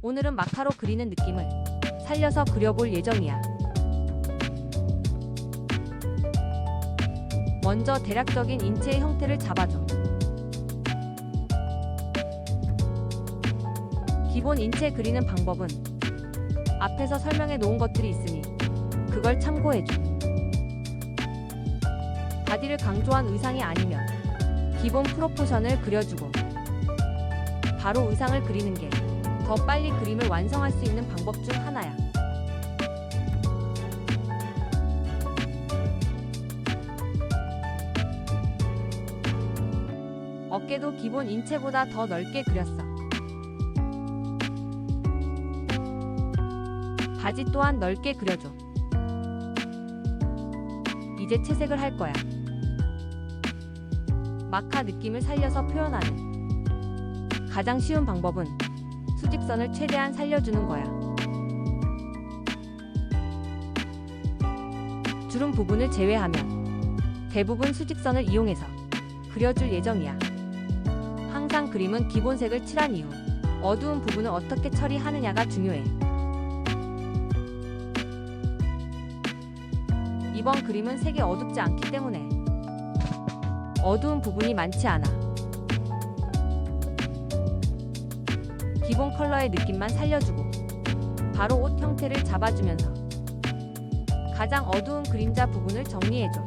오늘은 마카로 그리는 느낌을 살려서 그려볼 예정이야. 먼저 대략적인 인체의 형태를 잡아줘. 기본 인체 그리는 방법은 앞에서 설명해 놓은 것들이 있으니 그걸 참고해줘. 바디를 강조한 의상이 아니면 기본 프로포션을 그려주고 바로 의상을 그리는 게 더 빨리 그림을 완성할 수 있는 방법 중 하나야. 어깨도 기본 인체보다 더 넓게 그렸어. 바지 또한 넓게 그려줘. 이제 채색을 할 거야. 마카 느낌을 살려서 표현하는 가장 쉬운 방법은 수직선을 최대한 살려주는 거야. 주름 부분을 제외하면 대부분 수직선을 이용해서 그려줄 예정이야. 항상 그림은 기본색을 칠한 이후 어두운 부분을 어떻게 처리하느냐가 중요해. 이번 그림은 색이 어둡지 않기 때문에 어두운 부분이 많지 않아. 기본 컬러의 느낌만 살려주고 바로 옷 형태를 잡아주면서 가장 어두운 그림자 부분을 정리해줘.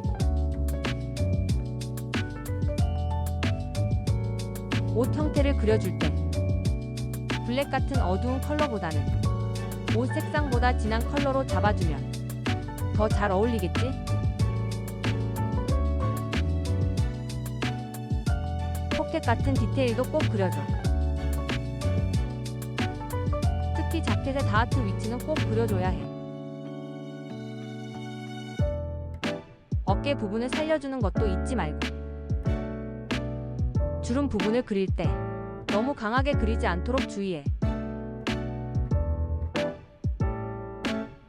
옷 형태를 그려줄 때 블랙 같은 어두운 컬러보다는 옷 색상보다 진한 컬러로 잡아주면 더 잘 어울리겠지? 포켓 같은 디테일도 꼭 그려줘. 특히 자켓의 다하트 위치는 꼭 그려줘야 해. 어깨 부분을 살려주는 것도 잊지 말고. 주름 부분을 그릴 때 너무 강하게 그리지 않도록 주의해.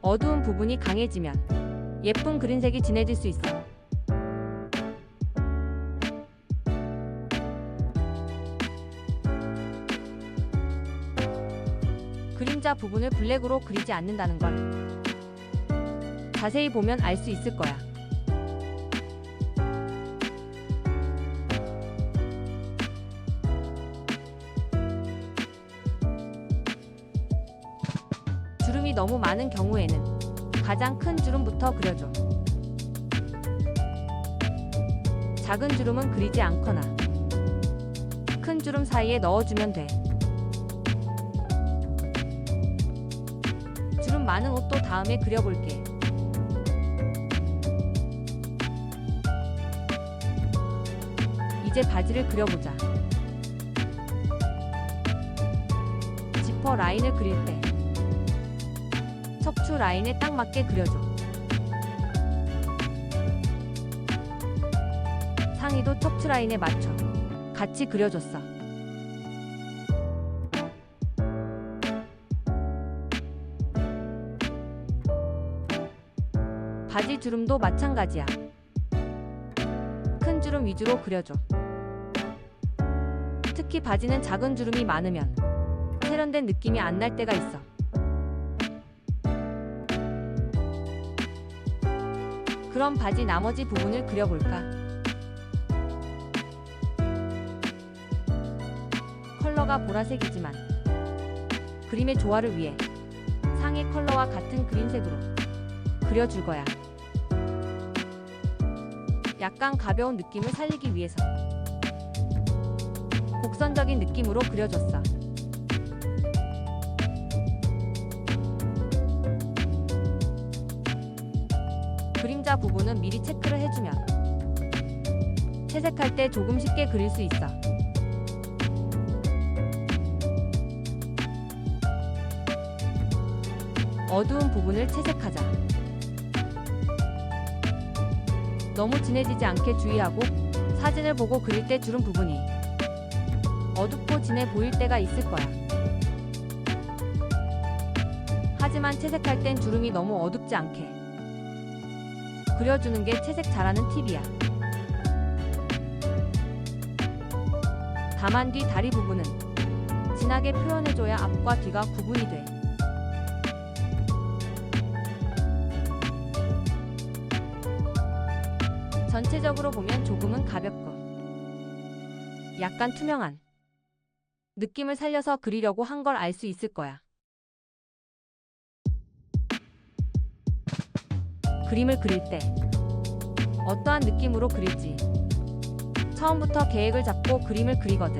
어두운 부분이 강해지면 예쁜 그린색이 진해질 수 있어. 그림자 부분을 블랙으로 그리지 않는다는 걸 자세히 보면 알 수 있을 거야. 주름이 너무 많은 경우에는 가장 큰 주름부터 그려줘. 작은 주름은 그리지 않거나 큰 주름 사이에 넣어주면 돼. 많은 옷도 다음에 그려볼게. 이제 바지를 그려보자. 지퍼 라인을 그릴 때 척추 라인에 딱 맞게 그려줘. 상의도 척추 라인에 맞춰 같이 그려줬어. 바지 주름도 마찬가지야. 큰 주름 위주로 그려줘. 특히 바지는 작은 주름이 많으면 세련된 느낌이 안 날 때가 있어. 그럼 바지 나머지 부분을 그려볼까? 컬러가 보라색이지만 그림의 조화를 위해 상의 컬러와 같은 그린색으로 그려줄 거야. 약간 가벼운 느낌을 살리기 위해서 곡선적인 느낌으로 그려줬어. 그림자 부분은 미리 체크를 해주면 채색할 때 조금 쉽게 그릴 수 있어. 어두운 부분을 채색하자. 너무 진해지지 않게 주의하고 사진을 보고 그릴 때 주름 부분이 어둡고 진해 보일 때가 있을 거야. 하지만 채색할 땐 주름이 너무 어둡지 않게 그려주는 게 채색 잘하는 팁이야. 다만 뒤 다리 부분은 진하게 표현해줘야 앞과 뒤가 구분이 돼. 전체적으로 보면 조금은 가볍고 약간 투명한 느낌을 살려서 그리려고 한 걸 알 수 있을 거야. 그림을 그릴 때 어떠한 느낌으로 그릴지 처음부터 계획을 잡고 그림을 그리거든.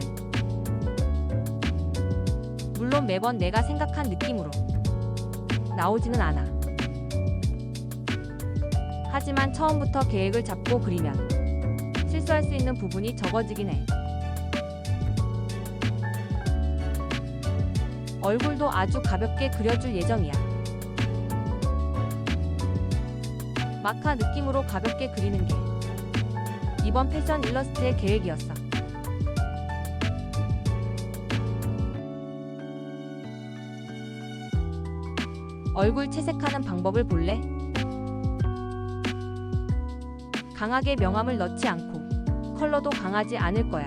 물론 매번 내가 생각한 느낌으로 나오지는 않아. 하지만 처음부터 계획을 잡고 그리면 실수할 수 있는 부분이 적어지긴 해. 얼굴도 아주 가볍게 그려줄 예정이야. 마카 느낌으로 가볍게 그리는 게 이번 패션 일러스트의 계획이었어. 얼굴 채색하는 방법을 볼래? 강하게 명암을 넣지 않고 컬러도 강하지 않을 거야.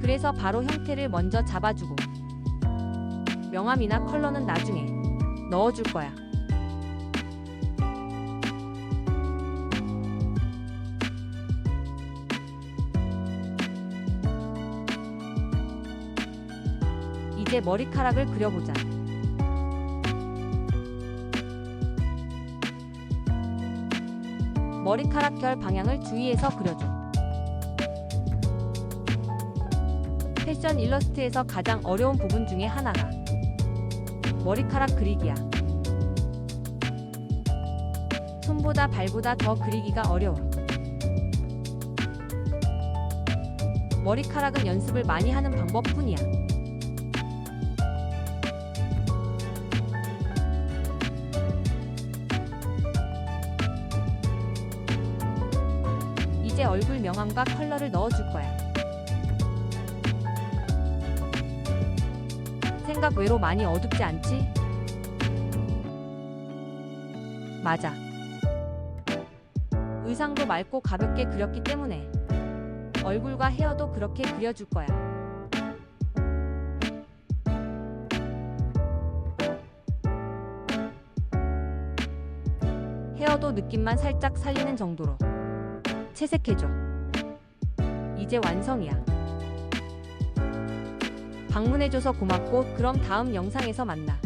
그래서 바로 형태를 먼저 잡아주고 명암이나 컬러는 나중에 넣어줄 거야. 이제 머리카락을 그려보자. 머리카락 결 방향을 주의해서 그려줘. 패션 일러스트에서 가장 어려운 부분 중에 하나가 머리카락 그리기야. 손보다 발보다 더 그리기가 어려워. 머리카락은 연습을 많이 하는 방법뿐이야. 얼굴 명암과 컬러를 넣어줄 거야. 생각 외로 많이 어둡지 않지? 맞아. 의상도 맑고 가볍게 그렸기 때문에 얼굴과 헤어도 그렇게 그려줄 거야. 헤어도 느낌만 살짝 살리는 정도로 채색해줘. 이제 완성이야. 방문해줘서 고맙고 그럼 다음 영상에서 만나.